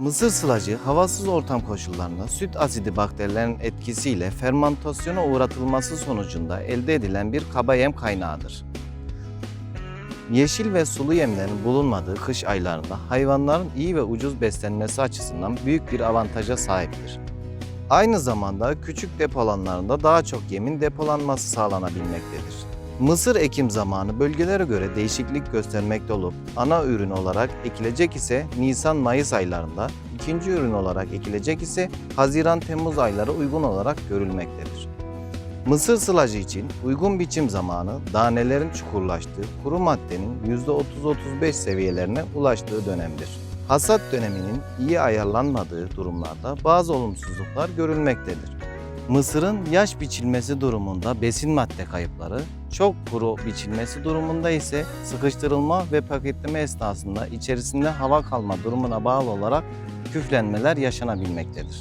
Mısır sılacı havasız ortam koşullarında süt asidi bakterilerin etkisiyle fermentasyona uğratılması sonucunda elde edilen bir kaba yem kaynağıdır. Yeşil ve sulu yemlerin bulunmadığı kış aylarında hayvanların iyi ve ucuz beslenmesi açısından büyük bir avantaja sahiptir. Aynı zamanda küçük depolanlarında daha çok yemin depolanması sağlanabilmektedir. Mısır ekim zamanı bölgelere göre değişiklik göstermekte olup ana ürün olarak ekilecek ise Nisan-Mayıs aylarında, ikinci ürün olarak ekilecek ise Haziran-Temmuz ayları uygun olarak görülmektedir. Mısır sılacı için uygun biçim zamanı danelerin çukurlaştığı, kuru maddenin %30-35 seviyelerine ulaştığı dönemdir. Hasat döneminin iyi ayarlanmadığı durumlarda bazı olumsuzluklar görülmektedir. Mısırın yaş biçilmesi durumunda besin madde kayıpları, çok kuru biçilmesi durumunda ise sıkıştırılma ve paketleme esnasında içerisinde hava kalma durumuna bağlı olarak küflenmeler yaşanabilmektedir.